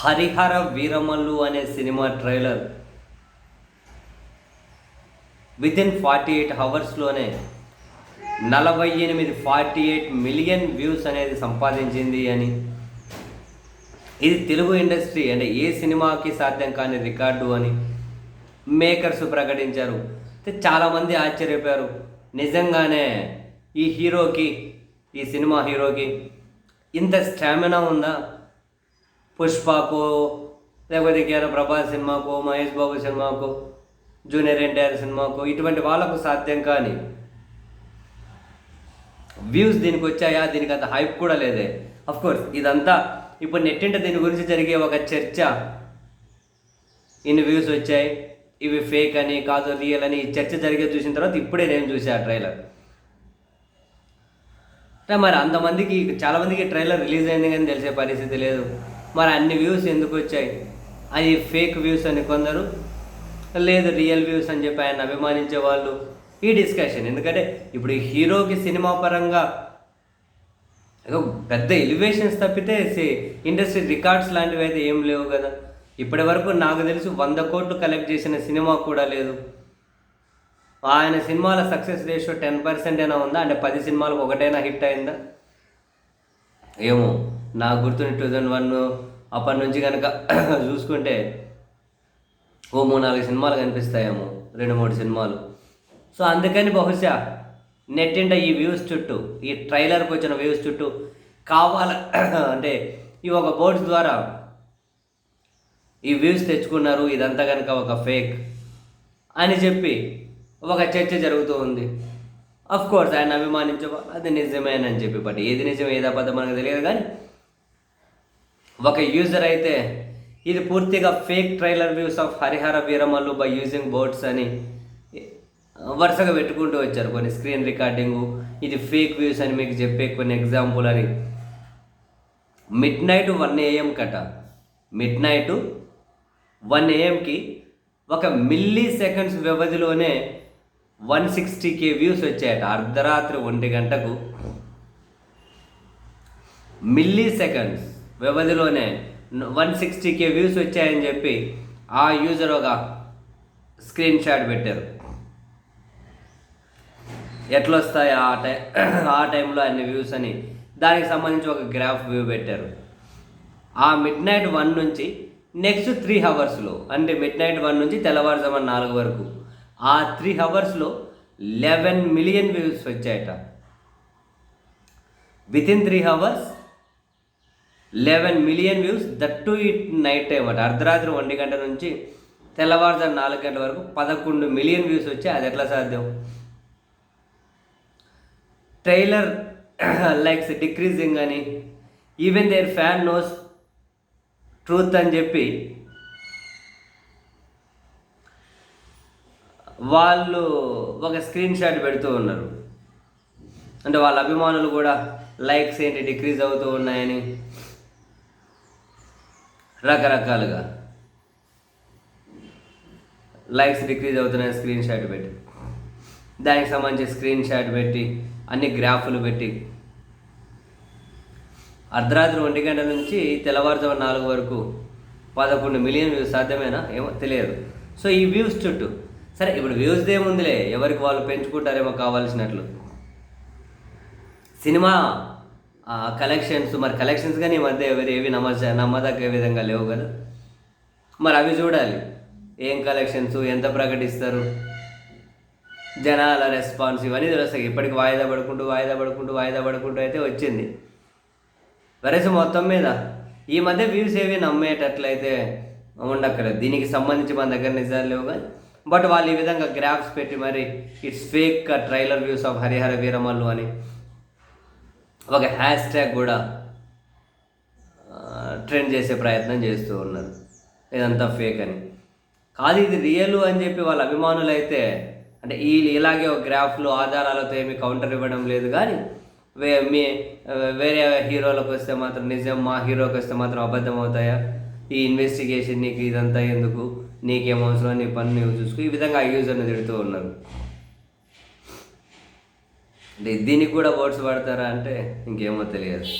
హరిహర వీరమల్లు అనే cinema trailer within forty eight అవర్స్లోనే నలభై ఎనిమిది ఫార్టీ ఎయిట్ మిలియన్ వ్యూస్ అనేది సంపాదించింది అని. ఇది తెలుగు ఇండస్ట్రీ అంటే ఏ సినిమాకి సాధ్యం కాని రికార్డు అని మేకర్స్ ప్రకటించారు. చాలామంది ఆశ్చర్యపోయారు. నిజంగానే ఈ హీరోకి ఈ సినిమా హీరోకి ఇంత స్టామినా ఉందా? పుష్పకో లేకపోతే ఇంకేమైనా ప్రభాస్ సినిమాకో మహేష్ బాబు సినిమాకో జూనియర్ ఎన్టీఆర్ సినిమాకో ఇటువంటి వాళ్ళకు సాధ్యం కానీ వ్యూస్ దీనికి వచ్చాయా? దీనికి అంత హైప్ కూడా లేదే. అఫ్ కోర్స్ ఇదంతా ఇప్పుడు నెట్టింట దీని గురించి జరిగే ఒక చర్చ. ఇన్ని వ్యూస్ వచ్చాయి. ఇవి ఫేక్ అని కాదు రియల్ అని చర్చ జరిగే చూసిన తర్వాత ఇప్పుడే నేను చూసా ఆ ట్రైలర్. మరి అంతమందికి చాలామందికి ట్రైలర్ రిలీజ్ అయింది కానీ తెలిసే పరిస్థితి లేదు. మరి అన్ని వ్యూస్ ఎందుకు వచ్చాయి? అది ఫేక్ వ్యూస్ అని కొందరు లేదు రియల్ వ్యూస్ అని చెప్పి ఆయన అభిమానించే వాళ్ళు ఈ డిస్కషన్ ఎందుకంటే ఇప్పుడు హీరోకి సినిమా పరంగా పెద్ద ఎలివేషన్స్ తప్పితే ఇండస్ట్రీ రికార్డ్స్ లాంటివి అయితే ఏం లేవు కదా. ఇప్పటి వరకు నాకు తెలుసు వంద కోట్లు కలెక్ట్ చేసిన సినిమా కూడా లేదు. ఆయన సినిమాల సక్సెస్ రేషియో టెన్ పర్సెంట్ అయినా ఉందా? అంటే పది సినిమాలకు ఒకటైనా హిట్ అయిందా? ఏమో. నాకు గుర్తుని టూ థౌజండ్ వన్ అప్పటి నుంచి కనుక చూసుకుంటే ఓ మూడు నాలుగు సినిమాలు కనిపిస్తాయేమో రెండు మూడు సినిమాలు. సో అందుకని బహుశా నెట్టింట ఈ వ్యూస్ చుట్టూ ఈ ట్రైలర్కి వచ్చిన వ్యూస్ చుట్టూ కావాల అంటే ఈ ఒక బోర్డ్స్ ద్వారా ఈ వ్యూస్ తెచ్చుకున్నారు ఇదంతా కనుక ఒక ఫేక్ అని చెప్పి ఒక చర్చ జరుగుతూ ఉంది. అఫ్ కోర్స్ ఆయన అభిమానించే అది నిజమేనని చెప్పి బట్ ఏది నిజం ఏది అబద్ధం మనకు తెలియదు కానీ ఒక యూజర్ అయితే ఇది పూర్తిగా fake trailer views of Harihara Veeramallu by using boards అని వరుసగా పెట్టుకుంటూ వచ్చారు కొన్ని స్క్రీన్ రికార్డింగు ఇది ఫేక్ వ్యూస్ అని మీకు చెప్పే కొన్ని ఎగ్జాంపుల్ అని. మిడ్ నైట్ వన్ ఏఎం కట. మిడ్ నైట్ వన్ ఏఎంకి ఒక మిల్లీ సెకండ్స్ వ్యవధిలోనే వన్ సిక్స్టీ కే వ్యూస్ వచ్చాయట. అర్ధరాత్రి ఒంటి గంటకు. మిల్లీ సెకండ్స్ వ్యవధిలోనే వన్ సిక్స్టీ కే వ్యూస్ వచ్చాయని చెప్పి ఆ యూజర్ ఒక స్క్రీన్ షాట్ పెట్టారు. ఎట్లొస్తాయి ఆ టై ఆ టైంలో అన్ని వ్యూస్ అని. దానికి సంబంధించి ఒక గ్రాఫ్ వ్యూ పెట్టారు. ఆ మిడ్ నైట్ వన్ నుంచి నెక్స్ట్ త్రీ హవర్స్లో అంటే మిడ్ నైట్ వన్ నుంచి తెల్లవారుజామున నాలుగు వరకు ఆ త్రీ హవర్స్లో eleven million views వచ్చాయట. Within three hours eleven million views that too at night time అట. అర్ధరాత్రి ఒంటి గంట నుంచి తెల్లవారుజాము నాలుగు గంటల వరకు పదకొండు మిలియన్ వ్యూస్ వచ్చి అది ఎట్లా సాధ్యం? ట్రైలర్ లైక్స్ డిక్రీజింగ్ అని. Even their fan knows truth అని చెప్పి వాళ్ళు ఒక స్క్రీన్ షాట్ పెడుతూ ఉన్నారు. అంటే వాళ్ళ అభిమానులు కూడా లైక్స్ ఏంటి డిక్రీజ్ అవుతూ ఉన్నాయని. రకరకాలుగా. లైక్స్ డిక్రీజ్ అవుతున్నాయి స్క్రీన్ షాట్ పెట్టి. దానికి సంబంధించి స్క్రీన్ షాట్ పెట్టి అన్ని గ్రాఫులు పెట్టి. అర్ధరాత్రి ఒంటి గంటల నుంచి తెల్లవారుజాము నాలుగు వరకు పదకొండు మిలియన్ వ్యూస్ సాధ్యమేనా? ఏమో తెలియదు. సో ఈ వ్యూస్ చుట్టూ. సరే ఇప్పుడు వ్యూస్ ఏముందిలే? ఎవరికి వాళ్ళు పెంచుకుంటారేమో కావాల్సినట్లు. సినిమా కలెక్షన్స్ మరి కలెక్షన్స్ కానీ ఈ మధ్య ఎవరు ఏవి నమ్మ నమ్మదగ్గ విధంగా లేవు కదా. మరి అవి చూడాలి. ఏం కలెక్షన్స్ ఎంత ప్రకటిస్తారు? జనాల రెస్పాన్స్ ఇవన్నీ తెలుస్తాయి. ఇప్పటికి వాయిదా పడుకుంటూ వాయిదా పడుకుంటూ వాయిదా పడుకుంటూ అయితే వచ్చింది. వరస మొత్తం మీద ఈ మధ్య వ్యూస్ ఏవి నమ్మేటట్లయితే ఉండక్కర్లేదు. దీనికి సంబంధించి మన దగ్గర నిజాలు లేవు కానీ బట్ వాళ్ళు ఈ విధంగా గ్రాఫ్స్ పెట్టి మరి it's fake trailer views of Harihara Veeramallu అని ఒక హ్యాష్ ట్యాగ్ కూడా ట్రెండ్ చేసే ప్రయత్నం చేస్తూ ఉన్నారు. ఇదంతా ఫేక్ అని. కాదు ఇది రియల్ అని చెప్పి వాళ్ళ అభిమానులు అయితే అంటే ఈ ఇలాగే ఒక గ్రాఫ్లు ఆధారాలతో ఏమి కౌంటర్ ఇవ్వడం లేదు కానీ వే మీ వేరే హీరోలకు వస్తే మాత్రం నిజం మా హీరోకి వస్తే మాత్రం అబద్ధం అవుతాయా? ఈ ఇన్వెస్టిగేషన్ నీకు ఇదంతా ఎందుకు? నీకేం అవసరం? నీ పని నువ్వు చూసుకో. ఈ విధంగా ఆ యూజర్ని తిడుతూ ఉన్నారు. అంటే దీనికి కూడా ఓట్స్ పడతారా అంటే ఇంకేమో తెలియదు.